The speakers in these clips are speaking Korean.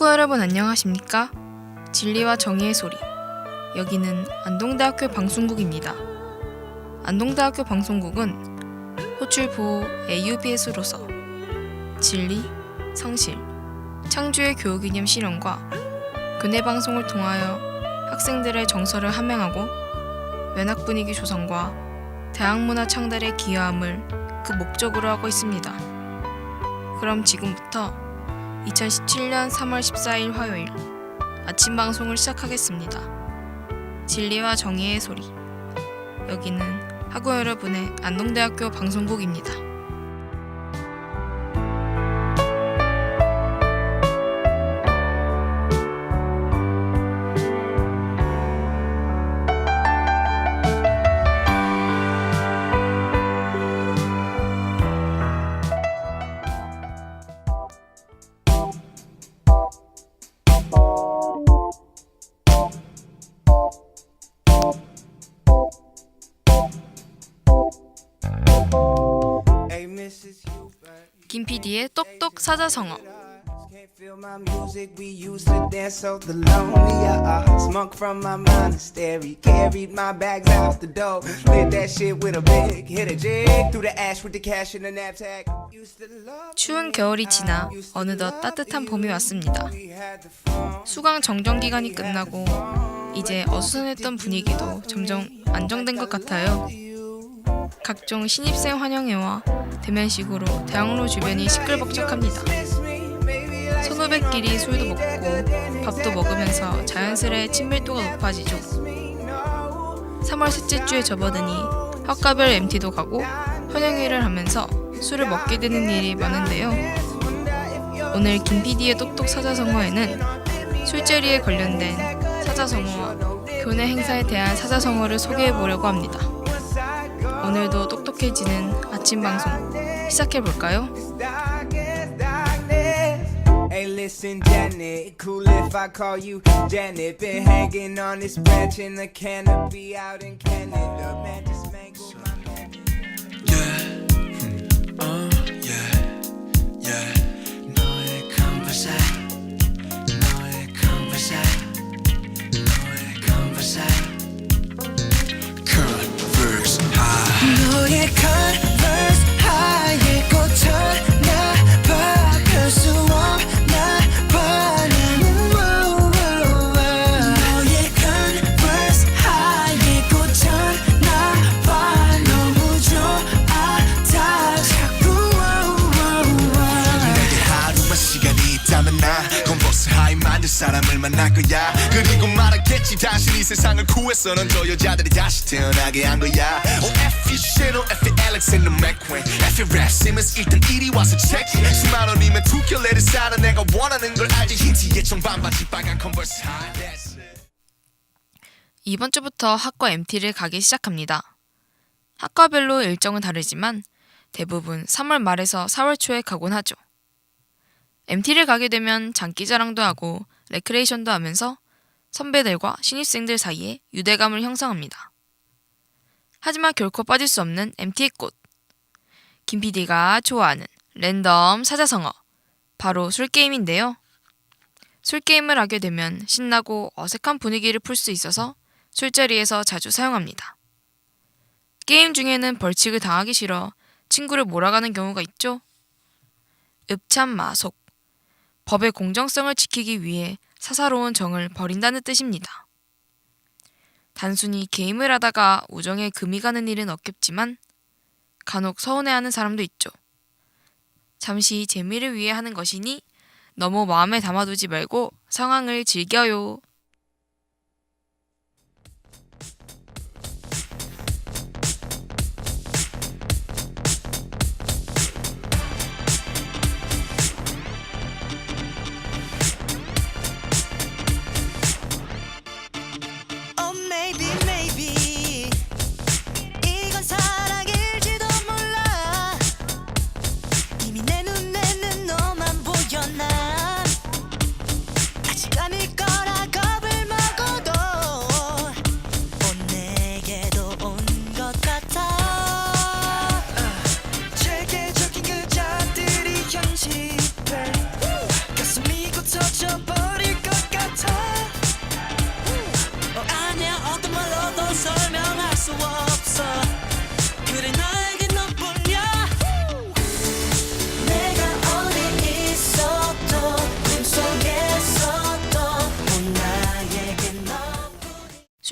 학우 여러분 안녕하십니까? 진리와 정의의 소리. 여기는 안동대학교 방송국입니다. 안동대학교 방송국은 호출보호 AUBS로서 진리, 성실, 창조의 교육이념 실현과 교내 방송을 통하여 학생들의 정서를 함양하고 면학 분위기 조성과 대학 문화 창달에 기여함을 그 목적으로 하고 있습니다. 그럼 지금부터 2017년 3월 14일 화요일 아침 방송을 시작하겠습니다. 진리와 정의의 소리. 여기는 학우 여러분의 안동대학교 방송국입니다. Love 추운 겨울이 지나 어느덧 따뜻한 봄이 왔습니다. 수강 정정 기간이 끝나고 이제 어수선했던 분위기도 점점 안정된 것 같아요. 각종 신입생 환영회와 대면식으로 대학로 주변이 시끌벅적합니다. 선후배끼리 술도 먹고 밥도 먹으면서 자연스레 친밀도가 높아지죠. 3월 셋째 주에 접어드니 학과별 MT도 가고 환영회를 하면서 술을 먹게 되는 일이 많은데요. 오늘 김 PD의 똑똑 사자성어에는 술자리에 관련된 사자성어와 교내 행사에 대한 사자성어를 소개해 보려고 합니다. 오늘도 똑똑해지는 아침 방송 시작해 볼까요? cut. 이 세상을 구해서 넌저 여자들이 다시 태어나게 한 거야 Oh F you shit oh F you Alexander McQueen F you Rap Simmons 일단 이리 와서 체크 수만 원이면 두 켤레를 사는 내가 원하는 걸 알지 흰 티에 청반바지 빨간 컨버스 it. 이번 주부터 학과 MT를 가기 시작합니다. 학과별로 일정은 다르지만 대부분 3월 말에서 4월 초에 가곤 하죠. MT를 가게 되면 장기 자랑도 하고 레크레이션도 하면서 선배들과 신입생들 사이에 유대감을 형성합니다. 하지만 결코 빠질 수 없는 MT의 꽃. 김 PD가 좋아하는 랜덤 사자성어. 바로 술게임인데요. 술게임을 하게 되면 신나고 어색한 분위기를 풀 수 있어서 술자리에서 자주 사용합니다. 게임 중에는 벌칙을 당하기 싫어 친구를 몰아가는 경우가 있죠. 읍참마속. 법의 공정성을 지키기 위해 사사로운 정을 버린다는 뜻입니다. 단순히 게임을 하다가 우정에 금이 가는 일은 없겠지만 간혹 서운해하는 사람도 있죠. 잠시 재미를 위해 하는 것이니 너무 마음에 담아두지 말고 상황을 즐겨요.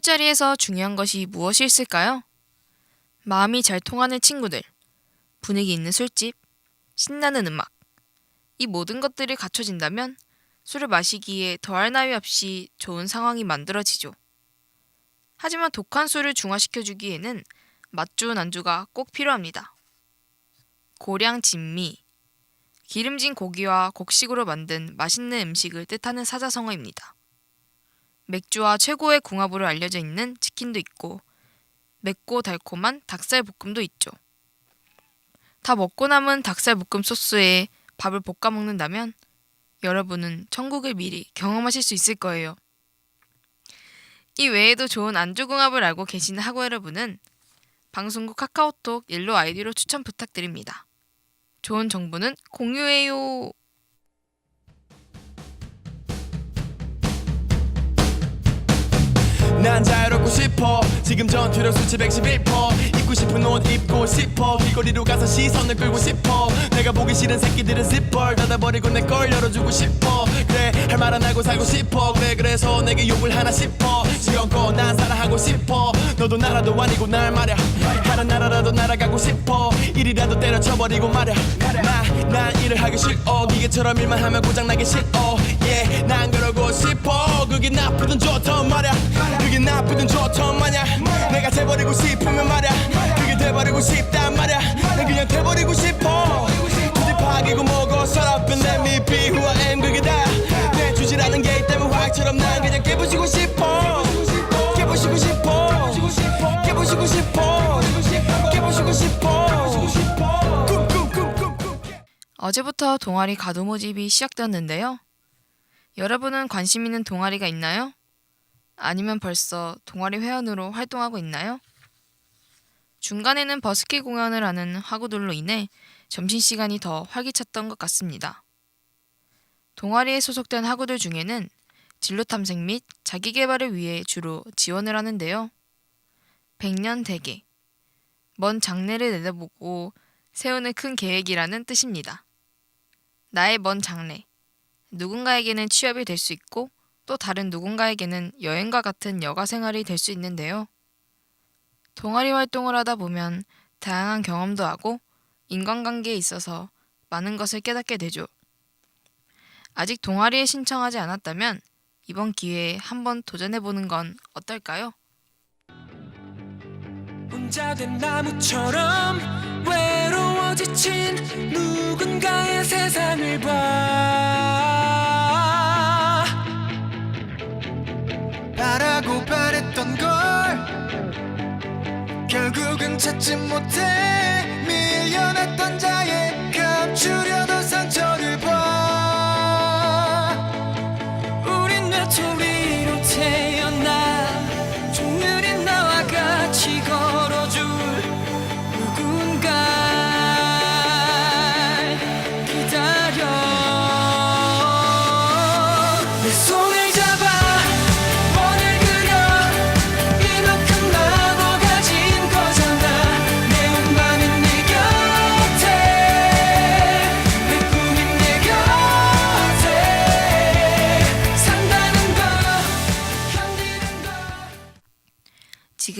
술자리에서 중요한 것이 무엇이 있을까요? 마음이 잘 통하는 친구들, 분위기 있는 술집, 신나는 음악. 이 모든 것들이 갖춰진다면 술을 마시기에 더할 나위 없이 좋은 상황이 만들어지죠. 하지만 독한 술을 중화시켜주기에는 맛 좋은 안주가 꼭 필요합니다. 고량 진미, 기름진 고기와 곡식으로 만든 맛있는 음식을 뜻하는 사자성어입니다. 맥주와 최고의 궁합으로 알려져 있는 치킨도 있고 맵고 달콤한 닭살 볶음도 있죠. 다 먹고 남은 닭살 볶음 소스에 밥을 볶아 먹는다면 여러분은 천국을 미리 경험하실 수 있을 거예요. 이 외에도 좋은 안주 궁합을 알고 계시는 학우 여러분은 방송국 카카오톡 일로 아이디로 추천 부탁드립니다. 좋은 정보는 공유해요. 난 자유롭고 싶어. 지금 전투력 수치 111% 입고 싶은 옷 입고 싶어. 길거리로 가서 시선을 끌고 싶어. 내가 보기 싫은 새끼들은 zipper. 닫아버리고 내 걸 열어주고 싶어. 그래 할말안 하고 살고 싶어. 그래 그래서 내게 욕을 하나 싶어. 지금껏 난 사랑하고 싶어. 너도 나라도 아니고 날 말야 다른 나라라도 날아가고 싶어. 일이라도 때려쳐버리고 말야 나난 일을 하기 싫어. 기계처럼 일만 하면 고장나기 싫어. yeah 난 그러고 싶어. 그게 나쁘든 좋던 말야 그게 나쁘든 좋던 마냐 내가 돼버리고 싶으면 말야. 그게 돼버리고 싶단 말야. 난 그냥 돼버리고 싶어. 굳이 파기고 뭐고 서랍은 let me be who I am 그게 다내 주지라는 게 때문에 화학처럼 난 그냥 깨부시고 싶어. 깨부시고 싶어. 깨부시고 싶어. 깨부시고 싶어. 어제부터 동아리 가도 모집이 시작되었는데요. 여러분은 관심 있는 동아리가 있나요? 아니면 벌써 동아리 회원으로 활동하고 있나요? 중간에는 버스킹 공연을 하는 학우들로 인해 점심시간이 더 활기찼던 것 같습니다. 동아리에 소속된 학우들 중에는 진로 탐색 및 자기 개발을 위해 주로 지원을 하는데요. 백년 대계, 먼 장래를 내다보고 세우는 큰 계획이라는 뜻입니다. 나의 먼 장래. 누군가에게는 취업이 될 수 있고 또 다른 누군가에게는 여행과 같은 여가 생활이 될 수 있는데요. 동아리 활동을 하다 보면 다양한 경험도 하고 인간관계에 있어서 많은 것을 깨닫게 되죠. 아직 동아리에 신청하지 않았다면 이번 기회에 한번 도전해보는 건 어떨까요? 혼자 된 나무처럼 외로워 지친 누군가의 세상을 봐 바라고 바랬던 걸 결국은 찾지 못해 밀려났던 자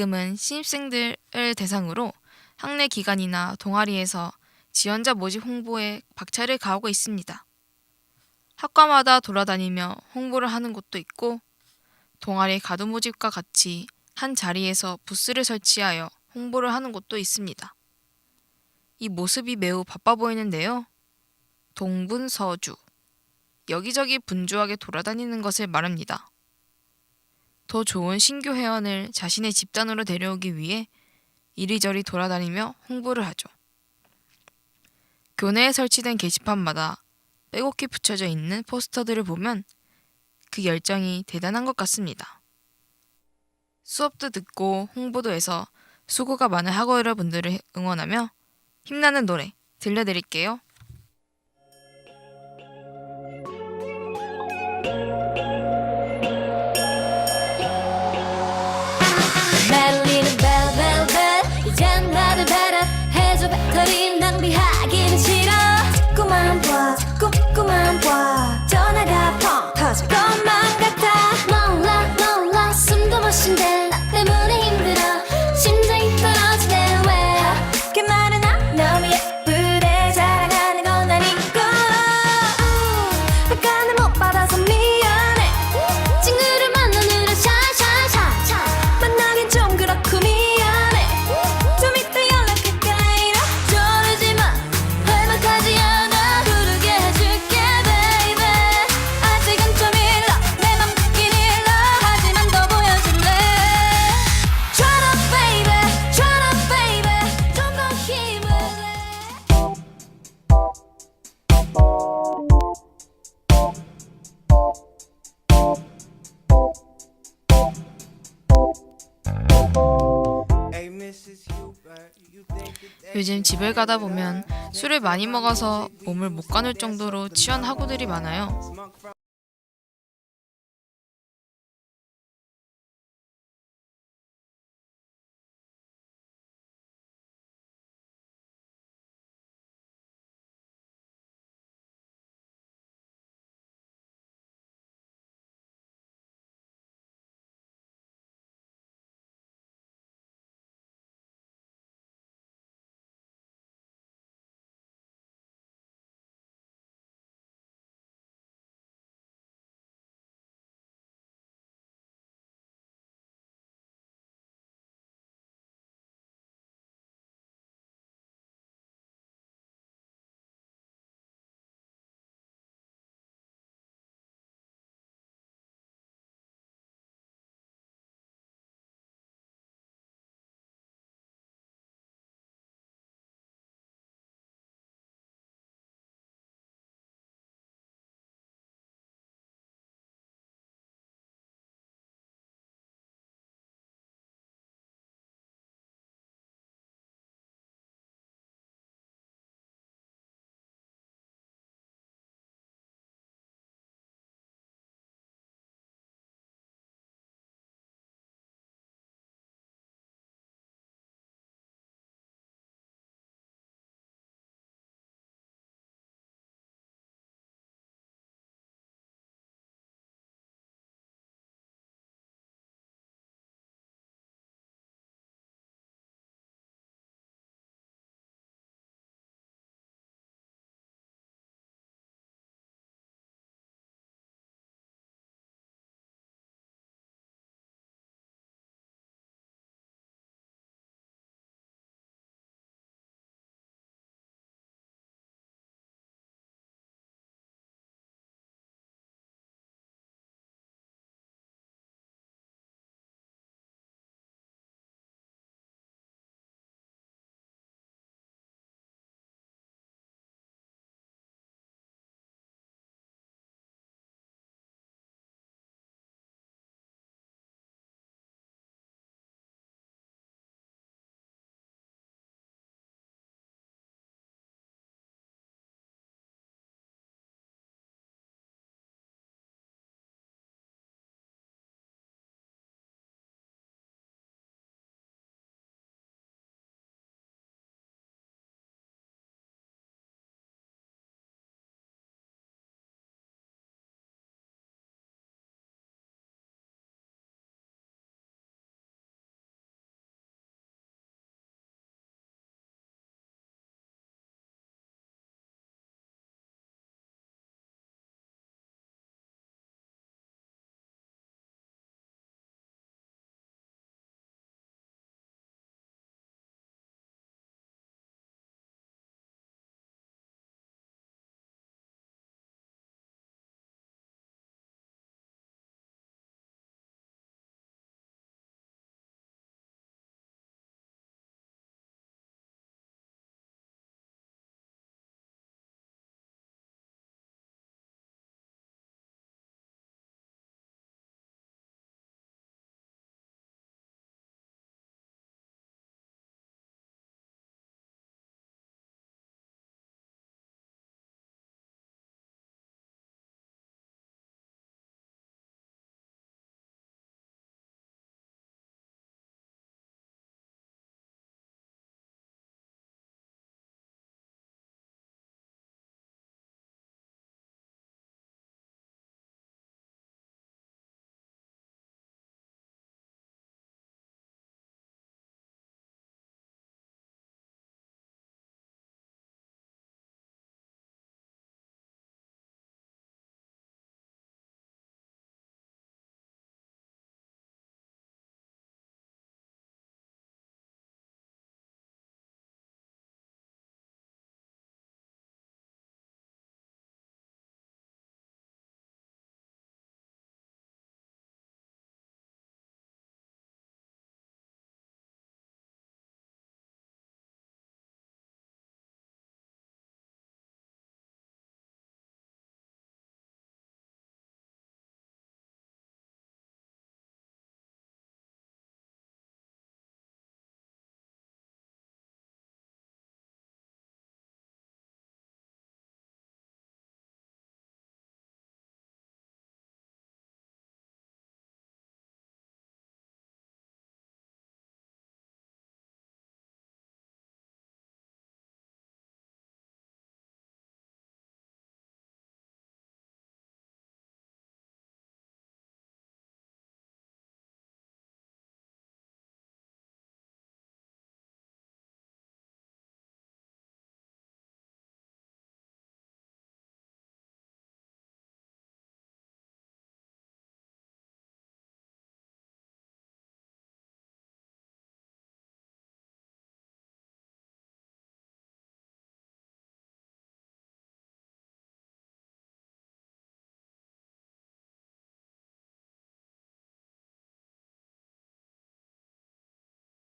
지금은 신입생들을 대상으로 학내 기관이나 동아리에서 지원자 모집 홍보에 박차를 가하고 있습니다. 학과마다 돌아다니며 홍보를 하는 곳도 있고 동아리 가도 모집과 같이 한 자리에서 부스를 설치하여 홍보를 하는 곳도 있습니다. 이 모습이 매우 바빠 보이는데요. 동분서주 여기저기 분주하게 돌아다니는 것을 말합니다. 더 좋은 신규 회원을 자신의 집단으로 데려오기 위해 이리저리 돌아다니며 홍보를 하죠. 교내에 설치된 게시판마다 빼곡히 붙여져 있는 포스터들을 보면 그 열정이 대단한 것 같습니다. 수업도 듣고 홍보도 해서 수고가 많은 학우 여러분들을 응원하며 힘나는 노래 들려드릴게요. 자꾸만 봐 자꾸 만 봐 전화가 펑 터질 것 집을 가다 보면 술을 많이 먹어서 몸을 못 가눌 정도로 취한 학우들이 많아요.